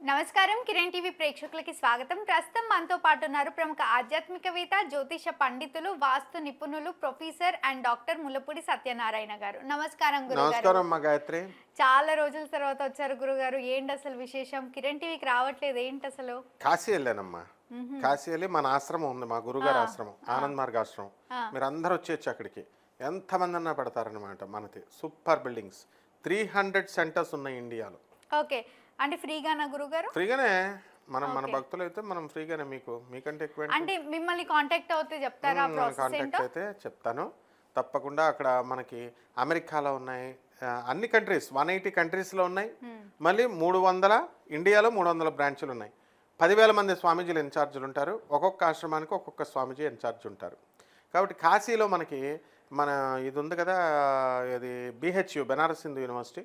నమస్కారం కిరణ్ టీవీ ప్రేక్షకులకి స్వాగతం. ప్రస్తుతం మనతో పాటు ఉన్నారు ప్రముఖ ఆధ్యాత్మికవేత్త జ్యోతిష పండితులు వాస్తు నిపుణులు professor and doctor Mullapudi Satyanarayana గారు. నమస్కారం గురుగారు. నమస్కారం గాయత్రి. చాలా రోజుల తర్వాత వచ్చారు గురుగారు. ఏంటి అసలు విశేషం? కిరణ్ టీవీకి రావట్లేదు. ఏంటి అసలు? కాశీ వెళ్ళానమ్మా కాశీ వెళ్ళి మన ఆశ్రమం ఉంది మా గురుగారి ఆశ్రమం ఆనంద్ మార్గ ఆశ్రమం. మీరు అందరూ వచ్చేయచ్చు అక్కడికి. ఎంతమంది అన్నా పెడతారనమాట మనది. Super buildings. Three hundred centres ఉన్నాయి ఇండియాలో. ఓకే. అంటే ఫ్రీగానా గురుగారు? ఫ్రీగానే. మనం మన భక్తులు అయితే మనం ఫ్రీగానే మీకు మీకంటే ఎక్కువ? అంటే మిమ్మల్ని కాంటాక్ట్ అవుతే చెప్తారా కాంటాక్ట్ అయితే చెప్తాను. తప్పకుండా అక్కడ మనకి అమెరికాలో ఉన్నాయి. అన్ని కంట్రీస్ వన్ ఎయిటీ కంట్రీస్లో ఉన్నాయి. మళ్ళీ మూడు వందల ఇండియాలో మూడు వందల బ్రాంచులు ఉన్నాయి. పదివేల మంది స్వామీజీలు ఇన్ఛార్జీలు ఉంటారు. ఒక్కొక్క ఆశ్రమానికి ఒక్కొక్క స్వామీజీ ఇన్ఛార్జ్ ఉంటారు. కాబట్టి కాశీలో మనకి మన ఇది ఉంది కదా ఇది BHU Banaras Hindu university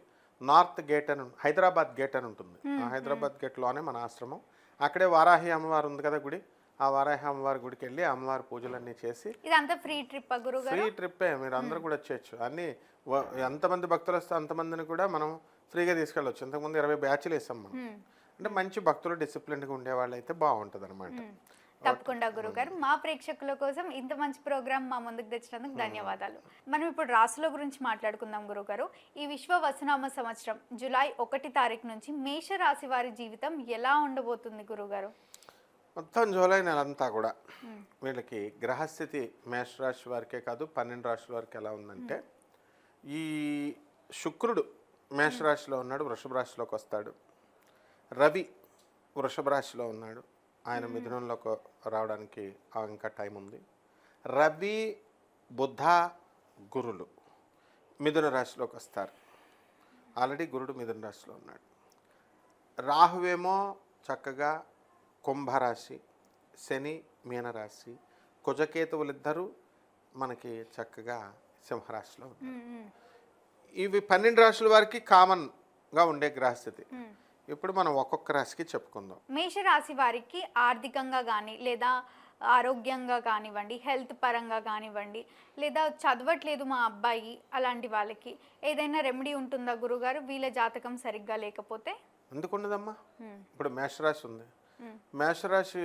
north gate అని హైదరాబాద్ గేట్ అని ఉంటుంది. ఆ హైదరాబాద్ గేట్లోనే మన ఆశ్రమం. అక్కడే వారాహి అమ్మవారు ఉంది కదా గుడి. ఆ వారాహి అమ్మవారి గుడికి వెళ్ళి అమ్మవారి పూజలన్నీ చేసి ఇదంతా ఫ్రీ ట్రిప్ ఫ్రీ ట్రిప్పే. మీరు అందరూ కూడా వచ్చేయచ్చు అన్ని ఎంతమంది భక్తులు వస్తే అంతమందిని కూడా మనం ఫ్రీగా తీసుకెళ్ళొచ్చు. ఇంతకుముందు ఇరవై బ్యాచ్లు వేసాం మనం. అంటే మంచి భక్తులు డిసిప్లిన్గా ఉండేవాళ్ళు అయితే బాగుంటుంది అనమాట తప్పకుండా గురుగారు. మా ప్రేక్షకుల కోసం ఇంత మంచి ప్రోగ్రామ్ మా ముందుకు తెచ్చినందుకు ధన్యవాదాలు. మనం ఇప్పుడు రాసుల గురించి మాట్లాడుకుందాం గురుగారు. ఈ విశ్వ వసునామ సంవత్సరం జూలై ఒకటి తారీఖు నుంచి మేష రాశి వారి జీవితం ఎలా ఉండబోతుంది గురుగారు? మొత్తం జూలై నెలంతా కూడా వీళ్ళకి గ్రహస్థితి మేషరాశి వారికే కాదు పన్నెండు రాశుల వారికి ఎలా ఉందంటే ఈ శుక్రుడు మేషరాశిలో ఉన్నాడు వృషభ రాశిలోకి వస్తాడు. రవి వృషభ రాశిలో ఉన్నాడు. ఆయన మిథునంలోకి రావడానికి ఆ ఇంకా టైం ఉంది. రవి బుధ గురులు మిథున రాశిలోకి వస్తారు. ఆల్రెడీ గురుడు మిథున రాశిలో ఉన్నాడు. రాహువేమో చక్కగా కుంభరాశి శని మీనరాశి కుజకేతువులిద్దరూ మనకి చక్కగా సింహరాశిలో ఉన్నారు. ఇవి పన్నెండు రాశుల వారికి కామన్గా ఉండే గ్రహస్థితి. ఇప్పుడు మనం ఒక్కొక్క రాశికి చెప్పుకుందాం. మేష రాశి వారికి ఆర్థికంగా కానీ లేదా ఆరోగ్యంగా కానివ్వండి హెల్త్ పరంగా కానివ్వండి లేదా చదవట్లేదు మా అబ్బాయి అలాంటి వాళ్ళకి ఏదైనా రెమెడీ ఉంటుందా గురుగారు? వీళ్ళ జాతకం సరిగ్గా లేకపోతే? ఎందుకు ఉండదమ్మా మ్మ్. ఇప్పుడు మేషరాశి ఉంది. మేషరాశి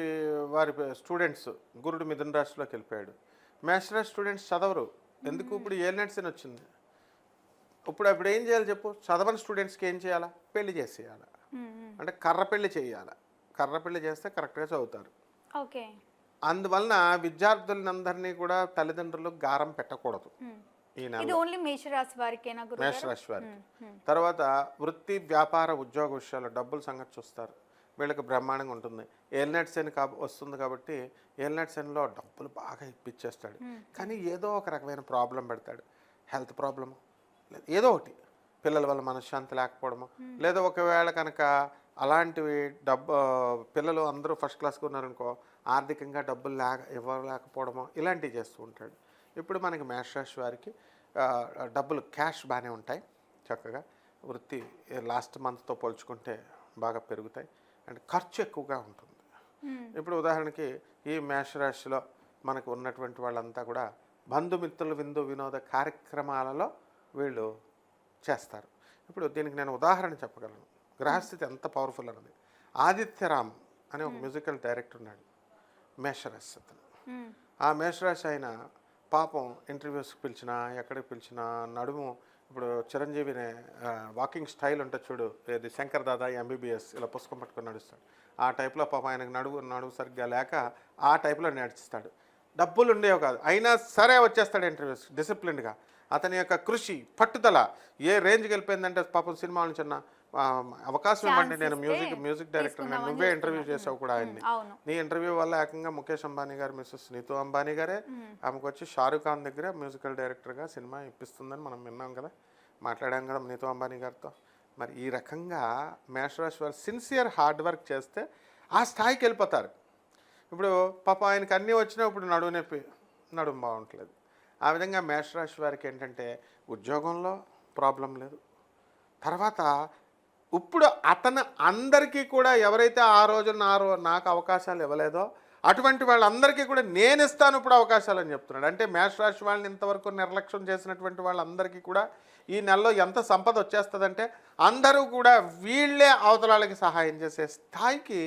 వారి స్టూడెంట్స్ గురుడు మిథున రాశిలోకి వెళ్ళిపోయాడు. మేషరాశి స్టూడెంట్స్ చదవరు. ఎందుకు? ఇప్పుడు ఏలినట్స్ అని వచ్చింది. ఇప్పుడు అప్పుడు ఏం చేయాలి చెప్పు? చదవని స్టూడెంట్స్కి ఏం చేయాలా? పెళ్ళి చేసేయాలి. అంటే కర్ర పెళ్ళి చేయాలి. కర్ర పెళ్ళి చేస్తే కరెక్ట్గా చదువుతారు. ఓకే. అందువలన విద్యార్థులందరినీ కూడా తల్లిదండ్రులు గారం పెట్టకూడదు. ఇది ఓన్లీ మేషరాశి వారికేనా గురుగారు? మేషరాశి వారికి. తర్వాత వృత్తి వ్యాపార ఉద్యోగ విషయాలు డబ్బుల సంగతి చూస్తారు. వీళ్ళకి బ్రహ్మాండంగా ఉంటుంది. ఏల్నెట్ సెన్ కాబ వస్తుంది కాబట్టి ఏల్నెట్ సెన్లో డబ్బులు బాగా ఇప్పించేస్తాడు కానీ ఏదో ఒక రకమైన ప్రాబ్లం పెడతాడు. హెల్త్ ప్రాబ్లము ఏదో ఒకటి. పిల్లల వల్ల మనశ్శాంతి లేకపోవడము. లేదా ఒకవేళ కనుక అలాంటివి డబ్బు పిల్లలు అందరూ ఫస్ట్ క్లాస్గా ఉన్నారనుకో ఆర్థికంగా డబ్బులు లేక ఇవ్వలేకపోవడము ఇలాంటివి చేస్తూ ఉంటాడు. ఇప్పుడు మనకి మేషరాశి వారికి డబ్బులు క్యాష్ బాగానే ఉంటాయి చక్కగా. వృత్తి లాస్ట్ మంత్తో పోల్చుకుంటే బాగా పెరుగుతాయి. అండ్ ఖర్చు ఎక్కువగా ఉంటుంది. ఇప్పుడు ఉదాహరణకి ఈ మేషరాశిలో మనకు ఉన్నటువంటి వాళ్ళంతా కూడా బంధుమిత్రులు విందు వినోద కార్యక్రమాలలో వీళ్ళు చేస్తారు. ఇప్పుడు దీనికి నేను ఉదాహరణ చెప్పగలను. గ్రహస్థితి ఎంత పవర్ఫుల్ అన్నది. ఆదిత్యరామ్ అనే ఒక మ్యూజికల్ డైరెక్టర్ ఉన్నాడు. మేషరాశి అతను. ఆ మేషరాశి ఆయన పాపం ఇంటర్వ్యూస్కి పిలిచినా ఎక్కడికి పిలిచినా నడుము ఇప్పుడు చిరంజీవిని వాకింగ్ స్టైల్ ఉంటుంది చూడు ఏది శంకర్ దాదా ఎంబీబీఎస్ ఇలా పుస్తకం పట్టుకొని నడుస్తాడు. ఆ టైప్లో పాపం ఆయనకు నడువు నడువు సరిగ్గా లేక ఆ టైప్లో నడిచిస్తాడు డబ్బులు ఉండేవి కాదు. అయినా సరే వచ్చేస్తాడు ఇంటర్వ్యూస్ డిసిప్లిన్డ్గా అతని యొక్క కృషి పట్టుదల ఏ రేంజ్కి వెళ్ళిపోయిందంటే పాపం సినిమా నుంచి అన్న అవకాశం ఇవ్వండి. నేను మ్యూజిక్ మ్యూజిక్ డైరెక్టర్ నువ్వే ఇంటర్వ్యూ చేసావు కూడా ఆయన్ని. నీ ఇంటర్వ్యూ వల్ల ఏకంగా ముఖేష్ అంబానీ గారు మిస్సెస్ నీతు అంబానీ గారే ఆమెకు వచ్చి షారుఖ్ ఖాన్ దగ్గర మ్యూజికల్ డైరెక్టర్గా సినిమా ఇప్పిస్తుందని మనం విన్నాం కదా. మాట్లాడాం కదా నీతు అంబానీ గారితో. మరి ఈ రకంగా మేషరాశి వారు సిన్సియర్ హార్డ్ వర్క్ చేస్తే ఆ స్థాయికి వెళ్ళిపోతారు. ఇప్పుడు పాప ఆయనకి అన్నీ వచ్చినా ఇప్పుడు నడువు నొప్పి నడుము బాగుంటలేదు. ఆ విధంగా మేషరాశి వారికి ఏంటంటే ఉద్యోగంలో ప్రాబ్లం లేదు. తర్వాత ఇప్పుడు అతను అందరికీ కూడా ఎవరైతే ఆ రోజు నా నాకు అవకాశాలు ఇవ్వలేదో అటువంటి వాళ్ళందరికీ కూడా నేను ఇస్తాను ఇప్పుడు అవకాశాలు అని చెప్తున్నాడు. అంటే మేష రాశి వాళ్ళని ఇంతవరకు నిర్లక్ష్యం చేసినటువంటి వాళ్ళందరికీ కూడా ఈ నెలలో ఎంత సంపద వచ్చేస్తుందంటే అందరూ కూడా వీళ్ళే అవతలాలకి సహాయం చేసే స్థాయికి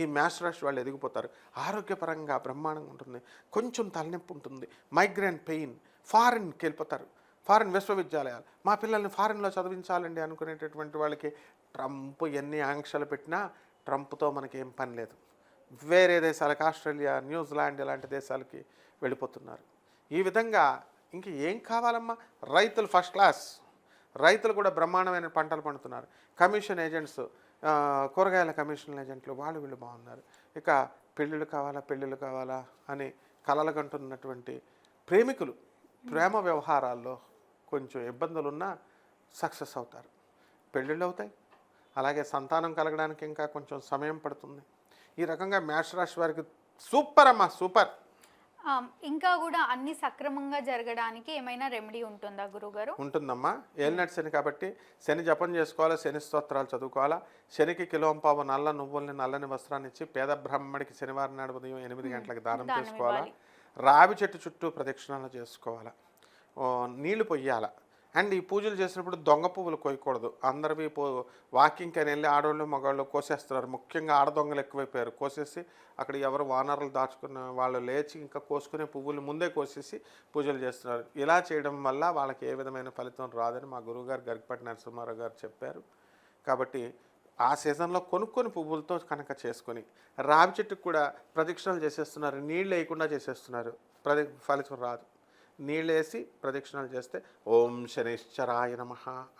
ఈ మేష రాశి వాళ్ళు ఎదిగిపోతారు. ఆరోగ్యపరంగా బ్రహ్మాండంగా ఉంటుంది. కొంచెం తలనొప్పి ఉంటుంది. మైగ్రేన్ పెయిన్ ఫారిన్కి వెళ్ళిపోతారు ఫారిన్ విశ్వవిద్యాలయాలు. మా పిల్లల్ని ఫారిన్లో చదివించాలండి అనుకునేటటువంటి వాళ్ళకి ట్రంప్ ఎన్ని ఆంక్షలు పెట్టినా ట్రంప్తో మనకి ఏం పని లేదు. వేరే దేశాలకు ఆస్ట్రేలియా న్యూజిలాండ్ ఇలాంటి దేశాలకి వెళ్ళిపోతున్నారు. ఈ విధంగా ఇంక ఏం కావాలమ్మా? రైతులు ఫస్ట్ క్లాస్ రైతులు కూడా బ్రహ్మాండమైన పంటలు పండుతున్నారు. కమిషన్ ఏజెంట్స్ కూరగాయల కమిషన్ ఏజెంట్లు వాళ్ళు వీళ్ళు బాగున్నారు. ఇక పెళ్ళిళ్ళు కావాలా పెళ్ళిళ్ళు కావాలా అని కలలుగంటున్నటువంటి ప్రేమికులు ప్రేమ వ్యవహారాల్లో కొంచెం ఇబ్బందులున్నా సక్సెస్ అవుతారు. పెళ్ళిళ్ళు అవుతాయి. అలాగే సంతానం కలగడానికి ఇంకా కొంచెం సమయం పడుతుంది. ఈ రకంగా మేషరాశి వారికి సూపర్ అమ్మా సూపర్. ఇంకా కూడా అన్ని సక్రమంగా జరగడానికి ఏమైనా రెమెడీ ఉంటుందా గురుగారు? ఉంటుందమ్మా. ఏలినట్ శని కాబట్టి శని జపం చేసుకోవాలా శని స్తోత్రాలు చదువుకోవాలా శనికి కిలోంపావు నల్ల నువ్వుల్ని నల్లని వస్త్రాన్ని ఇచ్చి పేద బ్రాహ్మడికి శనివారం నాడు ఉదయం ఎనిమిది గంటలకు దానం చేసుకోవాలా. రావి చెట్టు చుట్టూ ప్రదక్షిణాలు చేసుకోవాలా నీళ్ళు పొయ్యాల అండ్ ఈ పూజలు చేసినప్పుడు దొంగ పువ్వులు కొయ్యకూడదు. అందరివి పో వాకింగ్కి అని వెళ్ళి ఆడవాళ్ళు మగవాళ్ళు కోసేస్తున్నారు. ముఖ్యంగా ఆడ దొంగలు ఎక్కువైపోయారు. కోసేసి అక్కడ ఎవరు వానరులు దాచుకున్న వాళ్ళు లేచి ఇంకా కోసుకునే పువ్వులు ముందే కోసేసి పూజలు చేస్తున్నారు. ఇలా చేయడం వల్ల వాళ్ళకి ఏ విధమైన ఫలితం రాదని మా గురువుగారు గరికపాటి నరసింహారావు గారు చెప్పారు. కాబట్టి ఆ సీజన్లో కొనుక్కొని పువ్వులతో కనుక చేసుకొని రావి చెట్టుకు కూడా ప్రదక్షిణలు చేసేస్తున్నారు. నీళ్ళు వేయకుండా చేసేస్తున్నారు. ప్రది ఫలితం రాదు. నీళ్ళు వేసి ప్రదక్షిణలు చేస్తే ఓం శనిశ్చరాయ నమ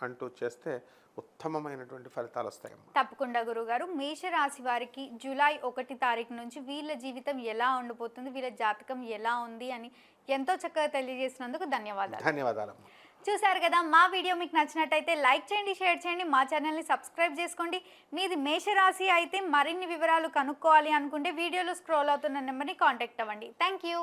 అంటూ చేస్తే ఉత్తమమైనటువంటి ఫలితాలు వస్తాయమ్మా. తప్పకుండా గురుగారు. మేషరాశి వారికి జూలై ఒకటి తారీఖు నుంచి వీళ్ళ జీవితం ఎలా ఉండిపోతుంది వీళ్ళ జాతకం ఎలా ఉంది అని ఎంతో చక్కగా తెలియజేసినందుకు ధన్యవాదాలు. ధన్యవాదాలమ్మా. చూసారు కదా మా వీడియో మీకు నచ్చినట్టయితే లైక్ చేయండి షేర్ చేయండి మా ఛానల్ని సబ్స్క్రైబ్ చేసుకోండి. మీది మేషరాశి అయితే మరిన్ని వివరాలు కనుక్కోవాలి అనుకుంటే వీడియోలో స్క్రోల్ అవుతున్న నెంబర్ని కాంటాక్ట్ అవ్వండి. Thank you.